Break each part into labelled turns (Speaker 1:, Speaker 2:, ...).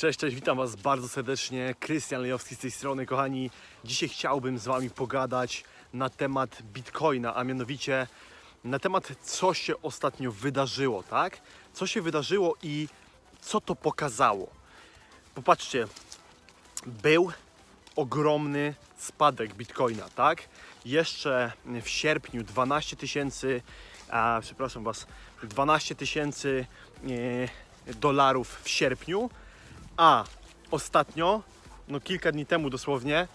Speaker 1: Cześć, cześć, witam Was bardzo serdecznie. Krystian Lejowski z tej strony, kochani. Dzisiaj chciałbym z Wami pogadać na temat Bitcoina, a mianowicie na temat, co się ostatnio wydarzyło, tak? Co się wydarzyło i co to pokazało. Popatrzcie, był ogromny spadek Bitcoina, tak? Jeszcze w sierpniu 12 tysięcy, przepraszam Was, 12 tysięcy e, dolarów w sierpniu, a ostatnio, no kilka dni temu dosłownie,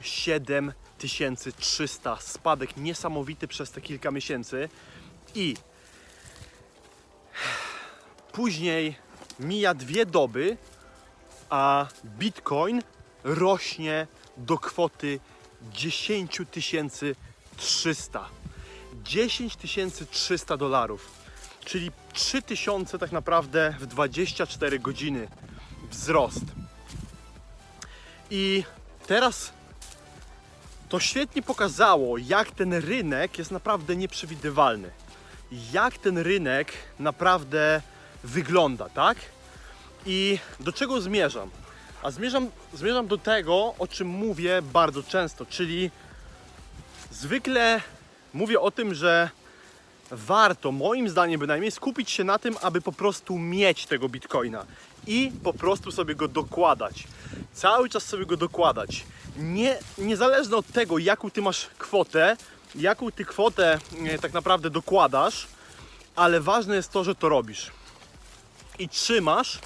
Speaker 1: 7300 spadek niesamowity przez te kilka miesięcy. I później mija dwie doby, a Bitcoin rośnie do kwoty 10 300. 10 300 dolarów, czyli 3000 tak naprawdę w 24 godziny wzrost. I teraz to świetnie pokazało, jak ten rynek jest naprawdę nieprzewidywalny. Jak ten rynek naprawdę wygląda, tak? I do czego zmierzam? A zmierzam, zmierzam do tego, o czym mówię bardzo często, czyli zwykle mówię o tym, że warto, moim zdaniem bynajmniej, skupić się na tym, aby po prostu mieć tego bitcoina i po prostu sobie go dokładać. Cały czas sobie go dokładać. Nie, niezależnie od tego, jaką ty masz kwotę, jaką ty kwotę e, tak naprawdę dokładasz, ale ważne jest to, że to robisz i trzymasz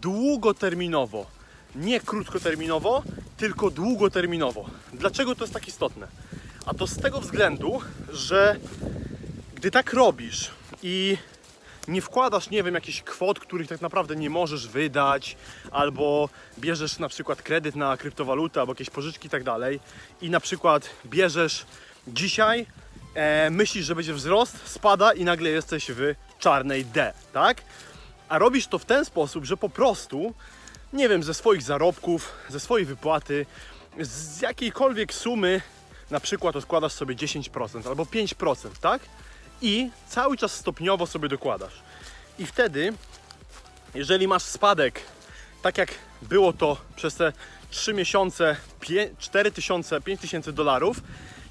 Speaker 1: długoterminowo. Nie krótkoterminowo, tylko długoterminowo. Dlaczego to jest tak istotne? A to z tego względu, że gdy tak robisz i nie wkładasz, nie wiem, jakichś kwot, których tak naprawdę nie możesz wydać, albo bierzesz na przykład kredyt na kryptowalutę, albo jakieś pożyczki i tak dalej, i na przykład bierzesz dzisiaj, e, myślisz, że będzie wzrost, spada i nagle jesteś w czarnej D, tak? A robisz to w ten sposób, że po prostu, nie wiem, ze swoich zarobków, ze swojej wypłaty, z jakiejkolwiek sumy, na przykład odkładasz sobie 10% albo 5%, tak? I cały czas stopniowo sobie dokładasz. I wtedy, jeżeli masz spadek, tak jak było to przez te 3 miesiące, 4 tysiące, 5 tysięcy dolarów,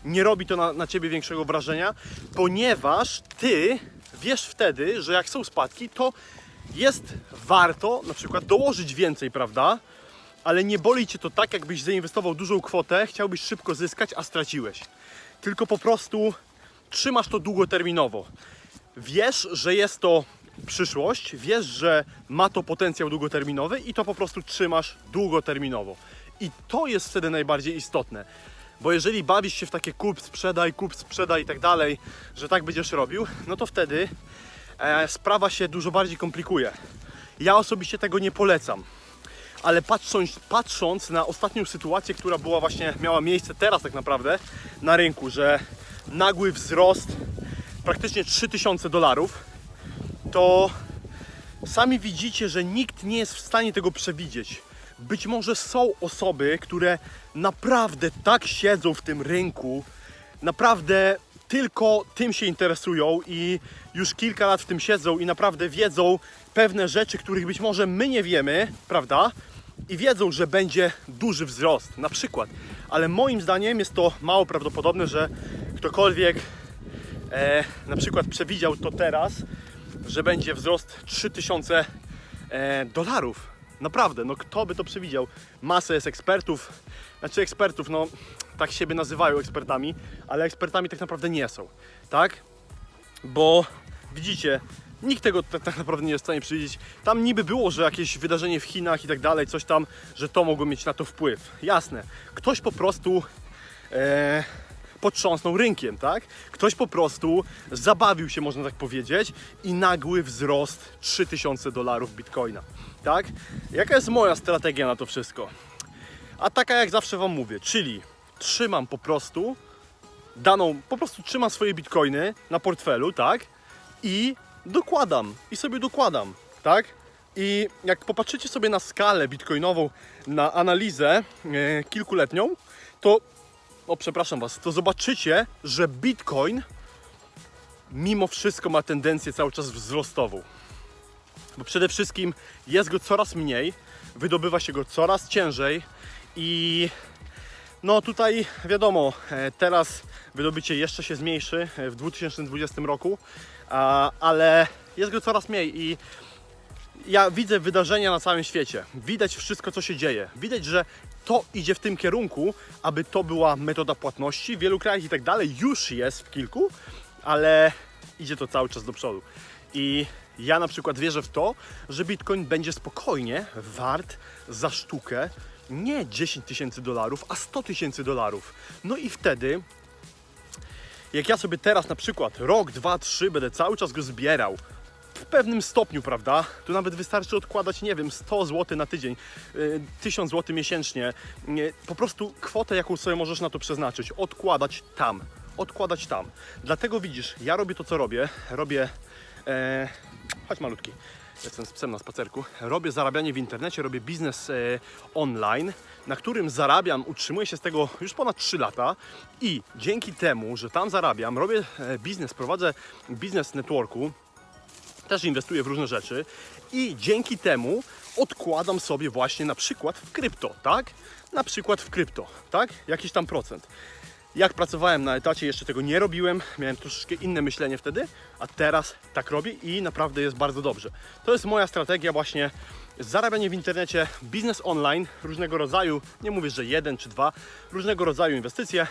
Speaker 1: nie robi to na, na ciebie większego wrażenia, ponieważ ty wiesz wtedy, że jak są spadki, to jest warto na przykład dołożyć więcej, prawda? Ale nie boli cię to tak, jakbyś zainwestował dużą kwotę, chciałbyś szybko zyskać, a straciłeś. Tylko po prostu trzymasz to długoterminowo. Wiesz, że jest to przyszłość, wiesz, że ma to potencjał długoterminowy i to po prostu trzymasz długoterminowo. I to jest wtedy najbardziej istotne. Bo jeżeli bawisz się w takie kup, sprzedaj, kup, sprzedaj i tak dalej, że tak będziesz robił, no to wtedy e, sprawa się dużo bardziej komplikuje. Ja osobiście tego nie polecam. Ale patrząc, patrząc na ostatnią sytuację, która była właśnie, miała miejsce teraz tak naprawdę na rynku, że nagły wzrost praktycznie 3000 dolarów, to sami widzicie, że nikt nie jest w stanie tego przewidzieć. Być może są osoby, które naprawdę tak siedzą w tym rynku, naprawdę tylko tym się interesują i już kilka lat w tym siedzą i naprawdę wiedzą pewne rzeczy, których być może my nie wiemy, prawda? I wiedzą, że będzie duży wzrost, na przykład. Ale moim zdaniem jest to mało prawdopodobne, że ktokolwiek e, na przykład przewidział to teraz, że będzie wzrost 3000 e, dolarów. Naprawdę, no kto by to przewidział? Masę jest ekspertów, znaczy ekspertów, no tak siebie nazywają ekspertami, ale ekspertami tak naprawdę nie są, tak? Bo widzicie, nikt tego tak, tak naprawdę nie jest w stanie przewidzieć. Tam niby było, że jakieś wydarzenie w Chinach i tak dalej, coś tam, że to mogło mieć na to wpływ. Jasne, ktoś po prostu e, potrząsnął rynkiem, tak? Ktoś po prostu zabawił się, można tak powiedzieć, i nagły wzrost 3000 dolarów bitcoina, tak? Jaka jest moja strategia na to wszystko? A taka jak zawsze Wam mówię, czyli trzymam po prostu daną, po prostu trzymam swoje bitcoiny na portfelu, tak? I dokładam, i sobie dokładam, tak? I jak popatrzycie sobie na skalę bitcoinową, na analizę e, kilkuletnią, to, o przepraszam Was, to zobaczycie, że bitcoin mimo wszystko ma tendencję cały czas wzrostową. Bo przede wszystkim jest go coraz mniej, wydobywa się go coraz ciężej i no tutaj wiadomo, e, teraz wydobycie jeszcze się zmniejszy e, w 2020 roku, ale jest go coraz mniej i ja widzę wydarzenia na całym świecie. Widać wszystko, co się dzieje. Widać, że to idzie w tym kierunku, aby to była metoda płatności. W wielu krajach i tak dalej już jest w kilku, ale idzie to cały czas do przodu. I ja na przykład wierzę w to, że Bitcoin będzie spokojnie wart za sztukę nie 10 tysięcy dolarów, a 100 tysięcy dolarów. No i wtedy jak ja sobie teraz na przykład rok, dwa, trzy będę cały czas go zbierał w pewnym stopniu, prawda, to nawet wystarczy odkładać, nie wiem, 100 zł na tydzień, y, 1000 zł miesięcznie, nie, po prostu kwotę, jaką sobie możesz na to przeznaczyć, odkładać tam, odkładać tam. Dlatego widzisz, ja robię to, co robię, robię, e, chodź malutki, jestem z psem na spacerku, robię zarabianie w internecie, robię biznes e, online, na którym zarabiam, utrzymuję się z tego już ponad 3 lata i dzięki temu, że tam zarabiam, robię e, biznes, prowadzę biznes networku, też inwestuję w różne rzeczy i dzięki temu odkładam sobie właśnie na przykład w krypto, tak? Na przykład w krypto, tak? Jakiś tam procent. Jak pracowałem na etacie, jeszcze tego nie robiłem, miałem troszeczkę inne myślenie wtedy, a teraz tak robię i naprawdę jest bardzo dobrze. To jest moja strategia właśnie zarabianie w internecie, biznes online różnego rodzaju, nie mówię, że jeden czy dwa, różnego rodzaju inwestycje,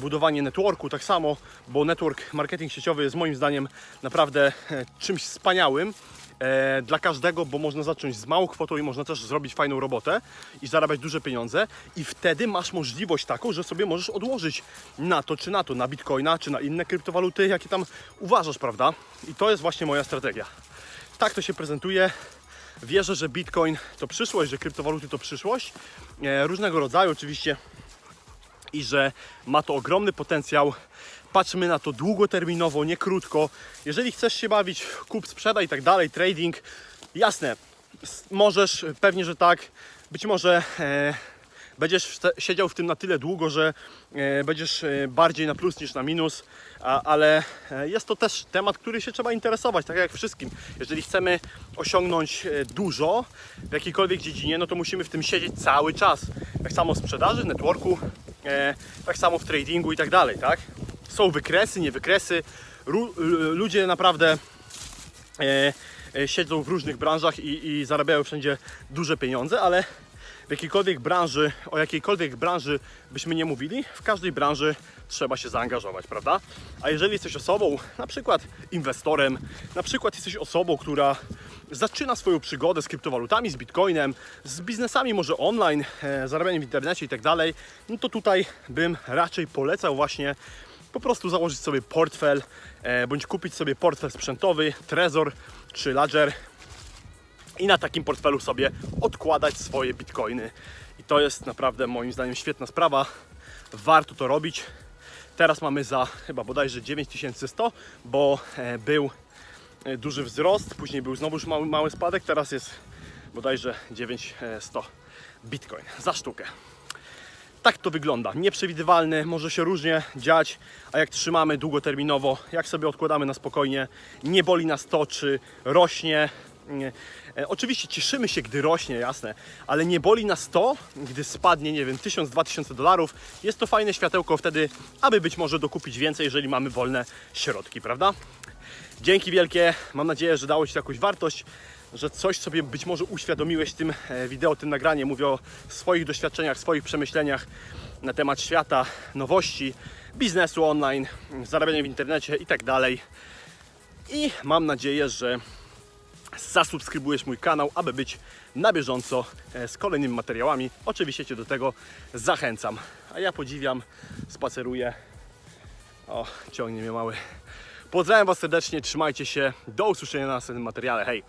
Speaker 1: budowanie networku tak samo, bo network marketing sieciowy jest moim zdaniem naprawdę e, czymś wspaniałym e, dla każdego, bo można zacząć z małą kwotą i można też zrobić fajną robotę i zarabiać duże pieniądze i wtedy masz możliwość taką, że sobie możesz odłożyć na to czy na to, na bitcoina czy na inne kryptowaluty, jakie tam uważasz, prawda? I to jest właśnie moja strategia. Tak to się prezentuje. Wierzę, że bitcoin to przyszłość, że kryptowaluty to przyszłość. E, różnego rodzaju oczywiście i że ma to ogromny potencjał. Patrzmy na to długoterminowo, nie krótko. Jeżeli chcesz się bawić, kup, sprzedaj i tak dalej, trading, jasne, możesz, pewnie, że tak. Być może e, będziesz w siedział w tym na tyle długo, że e, będziesz e, bardziej na plus niż na minus, a, ale e, jest to też temat, który się trzeba interesować, tak jak wszystkim. Jeżeli chcemy osiągnąć e, dużo w jakiejkolwiek dziedzinie, no to musimy w tym siedzieć cały czas. Tak samo w sprzedaży, networku, e, tak samo w tradingu i tak dalej, tak? Są wykresy, nie wykresy. Ru, ludzie naprawdę e, e, siedzą w różnych branżach i, i zarabiają wszędzie duże pieniądze, ale w jakiejkolwiek branży, o jakiejkolwiek branży byśmy nie mówili, w każdej branży trzeba się zaangażować, prawda? A jeżeli jesteś osobą, na przykład inwestorem, na przykład jesteś osobą, która zaczyna swoją przygodę z kryptowalutami, z bitcoinem, z biznesami może online, e, zarabianiem w internecie i tak dalej, no to tutaj bym raczej polecał właśnie po prostu założyć sobie portfel, e, bądź kupić sobie portfel sprzętowy, Trezor czy Ledger i na takim portfelu sobie odkładać swoje bitcoiny. I to jest naprawdę moim zdaniem świetna sprawa. Warto to robić. Teraz mamy za chyba bodajże 9100, bo e, był e, duży wzrost, później był znowu już mały, mały spadek, teraz jest bodajże 9100 bitcoin za sztukę. Tak to wygląda. Nieprzewidywalny, może się różnie dziać, a jak trzymamy długoterminowo, jak sobie odkładamy na spokojnie, nie boli nas to, czy rośnie. E, oczywiście cieszymy się, gdy rośnie, jasne, ale nie boli nas to, gdy spadnie, nie wiem, 1000-2000 dolarów. Jest to fajne światełko wtedy, aby być może dokupić więcej, jeżeli mamy wolne środki, prawda? Dzięki wielkie. Mam nadzieję, że dało Ci jakąś wartość, że coś sobie być może uświadomiłeś tym e, wideo, tym nagraniem. Mówię o swoich doświadczeniach, swoich przemyśleniach na temat świata, nowości, biznesu online, zarabiania w internecie i tak dalej. I mam nadzieję, że zasubskrybujesz mój kanał, aby być na bieżąco e, z kolejnymi materiałami. Oczywiście Cię do tego zachęcam. A ja podziwiam, spaceruję. O, ciągnie mnie mały. Pozdrawiam Was serdecznie, trzymajcie się. Do usłyszenia na następnym materiale. Hej!